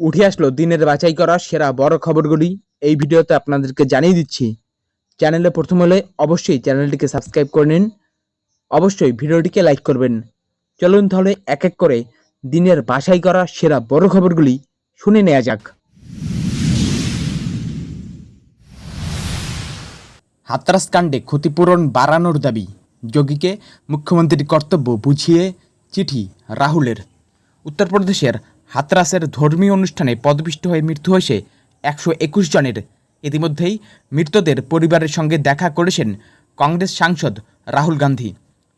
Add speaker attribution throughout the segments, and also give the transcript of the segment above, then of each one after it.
Speaker 1: উঠে আসলো দিনের বাছাই করা সেরা বড় খবরগুলি। এই ভিডিওতে আপনাদেরকে জানিয়ে দিচ্ছি, চ্যানেলে প্রথম হলে অবশ্যই চ্যানেলটিকে সাবস্ক্রাইব করে নিন। অবশ্যই ভিডিওটিকে লাইক করবেন। চলুন তাহলে এক এক করে দিনের বাছাই করা সেরা বড় খবরগুলি শুনে নেওয়া যাক। হাতরাস কাণ্ডে ক্ষতিপূরণ বাড়ানোর দাবি, যোগীকে মুখ্যমন্ত্রীর কর্তব্য বুঝিয়ে চিঠি রাহুলের। উত্তরপ্রদেশের হাতরাসের ধর্মীয় অনুষ্ঠানে পদপিষ্ট হয়ে মৃত্যু হয়েছে একশো একুশ জনের। ইতিমধ্যেই মৃতদের পরিবারের সঙ্গে দেখা করেছেন কংগ্রেস সাংসদ রাহুল গান্ধী।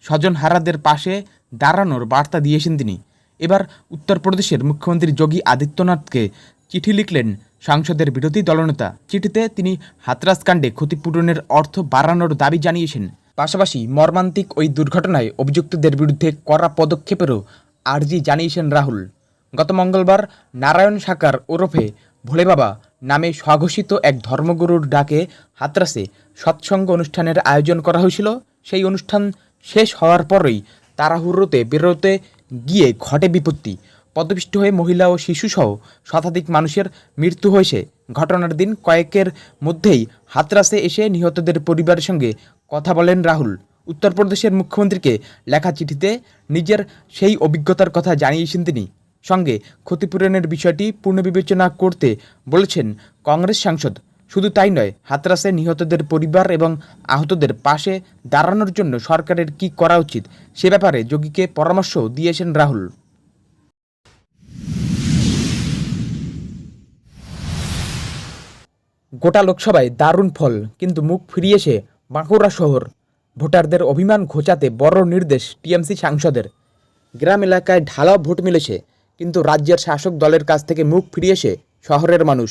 Speaker 1: স্বজন হারাদের পাশে দাঁড়ানোর বার্তা দিয়েছেন তিনি। এবার উত্তরপ্রদেশের মুখ্যমন্ত্রী যোগী আদিত্যনাথকে চিঠি লিখলেন সাংসদের বিরোধী দলনেতা। চিঠিতে তিনি হাতরাস কাণ্ডে ক্ষতিপূরণের অর্থ বাড়ানোর দাবি জানিয়েছেন। পাশাপাশি মর্মান্তিক ওই দুর্ঘটনায় অভিযুক্তদের বিরুদ্ধে কড়া পদক্ষেপেরও আর্জি জানিয়েছেন রাহুল। গত মঙ্গলবার নারায়ণ সাকার ওরফে ভোলে বাবা নামে স্বঘোষিত এক ধর্মগুরুর ডাকে হাতরাসে সৎসঙ্গ অনুষ্ঠানের আয়োজন করা হয়েছিল। সেই অনুষ্ঠান শেষ হওয়ার পরই তাড়াহুড়োতে বেরোতে গিয়ে ঘটে বিপত্তি। পদপিষ্ট হয়ে মহিলা ও শিশুসহ শতাধিক মানুষের মৃত্যু হয়েছে। ঘটনার দিন কয়েকের মধ্যেই হাতরাসে এসে নিহতদের পরিবারের সঙ্গে কথা বলেন রাহুল। উত্তরপ্রদেশের মুখ্যমন্ত্রীকে লেখা চিঠিতে নিজের সেই অভিজ্ঞতার কথা জানিয়েছেন তিনি। সঙ্গে ক্ষতিপূরণের বিষয়টি পুনর্বিবেচনা করতে বলেছেন কংগ্রেস সাংসদ। শুধু তাই নয়, হাতরাসে নিহতদের পরিবার এবং আহতদের পাশে দাঁড়ানোর জন্য সরকারের কি করা উচিত সে ব্যাপারে যোগীকে পরামর্শ দিয়েছেন রাহুল। গোটা লোকসভায় দারুণ ফল, কিন্তু মুখ ফিরিয়েছে বাঁকুড়া শহর। ভোটারদের অভিমান ঘোচাতে বড় নির্দেশ টিএমসি সাংসদের। গ্রাম এলাকায় ঢালাও ভোট মিলেছে। কিন্তু রাজ্যের শাসক দলের কাছ থেকে মুখ ফিরিয়েছে শহরের মানুষ।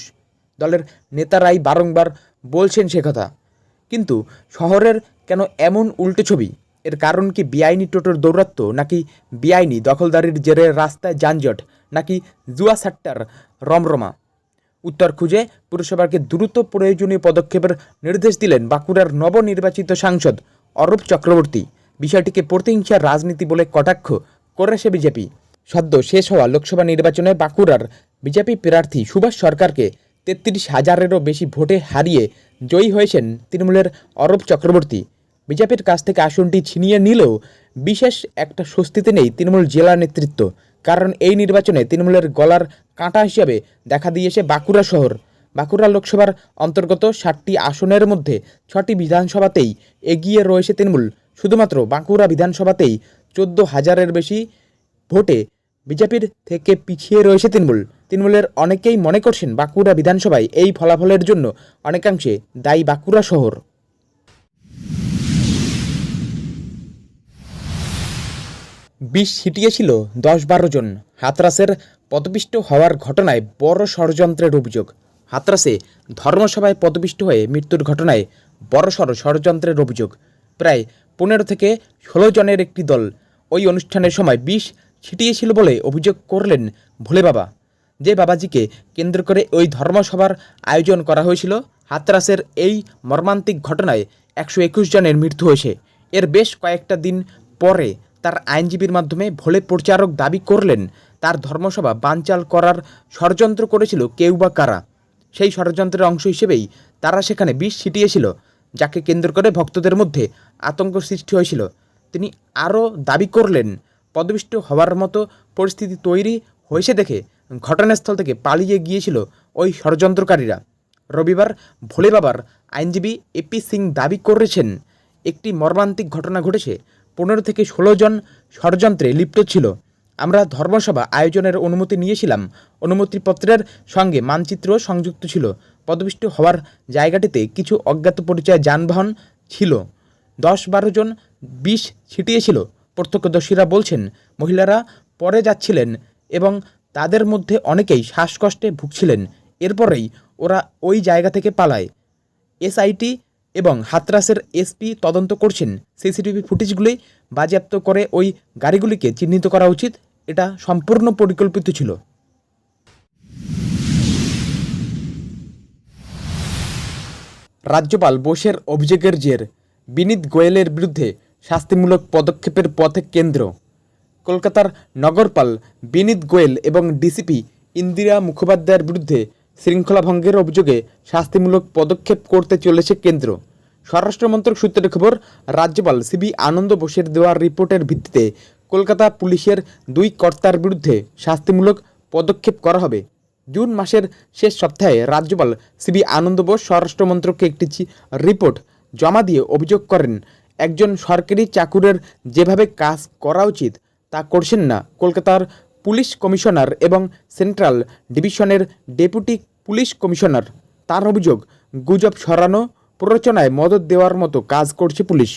Speaker 1: দলের নেতারাই বারংবার বলছেন সে কথা। কিন্তু শহরের কেন এমন উল্টো ছবি? এর কারণ কি বেআইনি টোটোর দৌরাত্ম্য, নাকি বেআইনি দখলদারির জেরে রাস্তায় যানজট, নাকি জুয়া সাট্টার রমরমা? উত্তর খুঁজে পুরসভাকে দ্রুত প্রয়োজনীয় পদক্ষেপের নির্দেশ দিলেন বাঁকুড়ার নবনির্বাচিত সাংসদ অরূপ চক্রবর্তী। বিষয়টিকে প্রতিহিংসার রাজনীতি বলে কটাক্ষ করেছে বিজেপি। সদ্য শেষ হওয়া লোকসভা নির্বাচনে বাঁকুড়ার বিজেপি প্রার্থী সুভাষ সরকারকে তেত্রিশ হাজারেরও বেশি ভোটে হারিয়ে জয়ী হয়েছেন তৃণমূলের অরূপ চক্রবর্তী। বিজেপির কাছ থেকে আসনটি ছিনিয়ে নিলেও বিশেষ একটা স্বস্তিতে নেই তৃণমূল জেলা নেতৃত্ব। কারণ এই নির্বাচনে তৃণমূলের গলার কাঁটা হিসেবে দেখা দিয়েছে বাঁকুড়া শহর। বাঁকুড়া লোকসভার অন্তর্গত ষাটটি আসনের মধ্যে ছটি বিধানসভাতেই এগিয়ে রয়েছে তৃণমূল। শুধুমাত্র বাঁকুড়া বিধানসভাতেই চোদ্দ হাজারের বেশি ভোটে বিজেপির থেকে পিছিয়ে রয়েছে তৃণমূল। তৃণমূলের অনেকেই মনে করছেন বাঁকুড়া বিধানসভায় এই ফলাফলের জন্য অনেকাংশে দায়ী বাঁকুড়া শহর। বিষ ছিটিয়েছিল দশ বারো জন। হাতরাসের পদপিষ্ট হওয়ার ঘটনায় বড় ষড়যন্ত্রের অভিযোগ। হাতরাসে ধর্মসভায় পদপিষ্ট হয়ে মৃত্যুর ঘটনায় বড়সড় ষড়যন্ত্রের অভিযোগ। প্রায় পনেরো থেকে ষোলো জনের একটি দল। ওই অনুষ্ঠানের সময় বিষ ছিটিয়েছিল বলে অভিযোগ করলেন ভোলে বাবা। যে বাবাজিকে কেন্দ্র করে ওই ধর্মসভার আয়োজন করা হয়েছিল, হাতরাসের এই মর্মান্তিক ঘটনায় একশো একুশ জনের মৃত্যু হয়েছে। এর বেশ কয়েকটা দিন পরে তার আইনজীবীর মাধ্যমে ভোলে প্রচারক দাবি করলেন, তার ধর্মসভা বানচাল করার ষড়যন্ত্র করেছিল কেউ বা কারা। সেই ষড়যন্ত্রের অংশ হিসেবেই তারা সেখানে বিষ ছিটিয়েছিল, যাকে কেন্দ্র করে ভক্তদের মধ্যে আতঙ্ক সৃষ্টি হয়েছিল। তিনি আরও দাবি করলেন পদবিষ্ট হওয়ার মতো পরিস্থিতি তৈরি হয়েছে দেখে ঘটনাস্থল থেকে পালিয়ে গিয়েছিল ওই ষড়যন্ত্রকারীরা। রবিবার ভোলে বাবার আইনজীবী এপি সিং দাবি করেছেন, একটি মর্মান্তিক ঘটনা ঘটেছে। পনেরো থেকে ষোলো জন ষড়যন্ত্রে লিপ্ত ছিল। আমরা ধর্মসভা আয়োজনের অনুমতি নিয়েছিলাম। অনুমতিপত্রের সঙ্গে মানচিত্র সংযুক্ত ছিল। পদপিষ্ট হওয়ার জায়গাটিতে কিছু অজ্ঞাত পরিচয় যানবাহন ছিল। দশ বারো জন বিষ ছিটিয়েছিল। প্রত্যক্ষদর্শীরা বলছেন, মহিলারা পরে যাচ্ছিলেন এবং তাদের মধ্যে অনেকেই শ্বাসকষ্টে ভুগছিলেন। এরপরেই ওরা ওই জায়গা থেকে পালায়। এসআইটি এবং হাতরাসের এসপি তদন্ত করছেন। সিসিটিভি ফুটেজগুলি বাজেয়াপ্ত করে ওই গাড়িগুলিকে চিহ্নিত করা উচিত। এটা সম্পূর্ণ পরিকল্পিত ছিল। রাজ্যপাল বোসের অভিযোগের জের। বিনীত গোয়েলের বিরুদ্ধে শাস্তিমূলক পদক্ষেপের পথে কেন্দ্র। কলকাতার নগরপাল বিনীত গোয়েল এবং ডিসিপি ইন্দিরা মুখোপাধ্যায়ের বিরুদ্ধে শৃঙ্খলা ভঙ্গের অভিযোগে শাস্তিমূলক পদক্ষেপ করতে চলেছে কেন্দ্র। স্বরাষ্ট্রমন্ত্রক সূত্রের খবর, রাজ্যপাল সিবি আনন্দ বোসের দেওয়া রিপোর্টের ভিত্তিতে কলকাতা পুলিশের দুই কর্তার বিরুদ্ধে শাস্তিমূলক পদক্ষেপ করা হবে। জুন মাসের শেষ সপ্তাহে রাজ্যপাল সিবি আনন্দ বোস স্বরাষ্ট্রমন্ত্রককে একটি রিপোর্ট জমা দিয়ে অভিযোগ করেন একজন সরকারি চাকুরের যেভাবে কাজ করা উচিত, তা করছেন না। কলকাতার পুলিশ কমিশনার এবং সেন্ট্রাল ডিভিশনের ডেপুটি পুলিশ কমিশনার। তার অভিযোগ, গুজব সরানো প্ররোচনায় মদত দেওয়ার মতো কাজ করছে পুলিশ।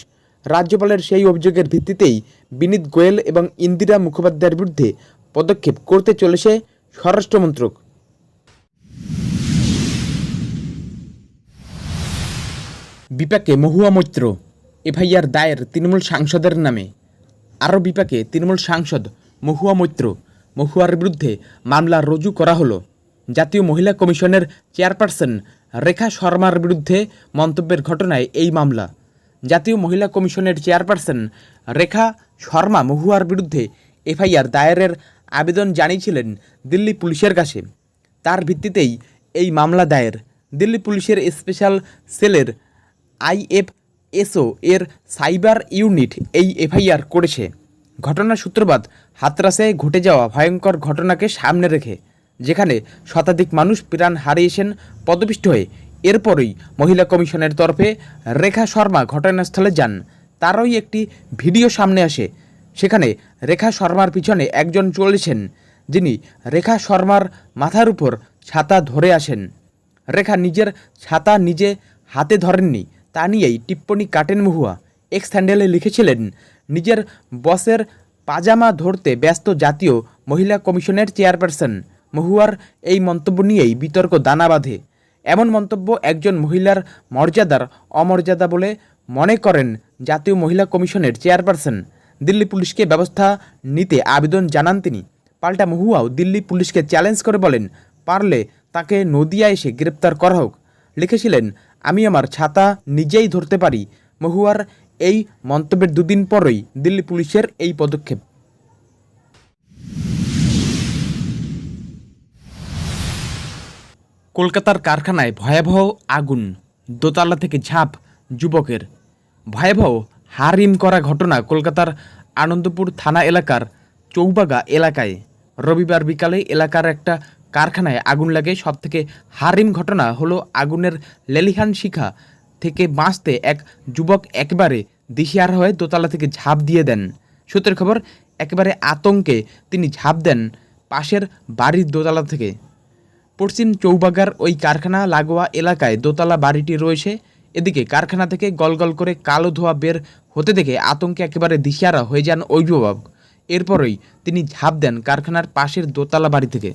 Speaker 1: রাজ্যপালের সেই অভিযোগের ভিত্তিতেই বিনীত গোয়েল এবং ইন্দিরা মুখোপাধ্যায়ের বিরুদ্ধে পদক্ষেপ করতে চলেছে স্বরাষ্ট্রমন্ত্রক। বিপাকে মহুয়া মৈত্র এফআইআর দায়ের তৃণমূল সাংসদের নামে। আরও বিপাকে তৃণমূল সাংসদ মহুয়া মৈত্র। মহুয়ার বিরুদ্ধে মামলা রুজু করা হলো। জাতীয় মহিলা কমিশনের চেয়ারপারসন রেখা শর্মার বিরুদ্ধে মন্তব্যের ঘটনায় এই মামলা। জাতীয় মহিলা কমিশনের চেয়ারপারসন রেখা শর্মা মহুয়ার বিরুদ্ধে এফআইআর দায়েরের আবেদন জানিয়েছিলেন দিল্লি পুলিশের কাছে। তার ভিত্তিতেই এই মামলা দায়ের। দিল্লি পুলিশের স্পেশাল সেলের আইএফএসও এর সাইবার ইউনিট এই এফআইআর করেছে। ঘটনার সূত্রপাত হাতরাসে ঘটে যাওয়া ভয়ঙ্কর ঘটনাকে সামনে রেখে, যেখানে শতাধিক মানুষ প্রাণ হারিয়েছেন পদপিষ্ট হয়ে। এরপরই মহিলা কমিশনের তরফে রেখা শর্মা ঘটনাস্থলে যান। তারই একটি ভিডিও সামনে আসে। সেখানে রেখা শর্মার পিছনে একজন চলেছেন, যিনি রেখা শর্মার মাথার উপর ছাতা ধরে আসেন। রেখা নিজের ছাতা নিজে হাতে ধরেননি। তা নিয়েই টিপ্পনি কাটেন মহুয়া। এক্স হ্যান্ডেলে লিখেছিলেন, নিজের বসের পাজামা ধরতে ব্যস্ত জাতীয় মহিলা কমিশনের চেয়ারপারসন। মহুয়ার এই মন্তব্য নিয়েই বিতর্ক দানা বাঁধে। এমন মন্তব্য একজন মহিলার মর্যাদার অমর্যাদা বলে মনে করেন জাতীয় মহিলা কমিশনের চেয়ারপারসন। দিল্লি পুলিশকে ব্যবস্থা নিতে আবেদন জানান তিনি। পাল্টা মহুয়াও দিল্লি পুলিশকে চ্যালেঞ্জ করে বলেন, পারলে তাকে নদিয়া এসে গ্রেপ্তার করা হোক। লিখেছিলেন আমি আমার ছাতা নিজেই ধরতে পারি। মহুয়ার এই মন্তব্যের দুদিন পরই দিল্লি পুলিশের এই পদক্ষেপ। কলকাতার কারখানায় ভয়াবহ আগুন, দোতলা থেকে ঝাঁপ যুবকের। ভয়াবহ হারিম করা ঘটনা কলকাতার আনন্দপুর থানা এলাকার চৌবাগা এলাকায়। রবিবার বিকালে এলাকার একটা কারখানায় আগুন লাগে। সবথেকে হারিম ঘটনা হলো আগুনের লেলিহান শিখা থেকে বাঁচতে এক যুবক একেবারে দিশিয়ার হয়ে দোতলা থেকে ঝাঁপ দিয়ে দেন। সূত্রের খবর, একেবারে আতঙ্কে তিনি ঝাঁপ দেন পাশের বাড়ির দোতলা থেকে। পশ্চিম চৌবাগার ওই কারখানা লাগোয়া এলাকায় দোতলা বাড়িটি রয়েছে। এদিকে কারখানা থেকে গলগল করে কালো ধোয়া বের হতে দেখে আতঙ্কে একেবারে দিশারা হয়ে যান অভিভাবক এরপরই তিনি ঝাঁপ দেন কারখানার পাশের দোতলা বাড়ি থেকে।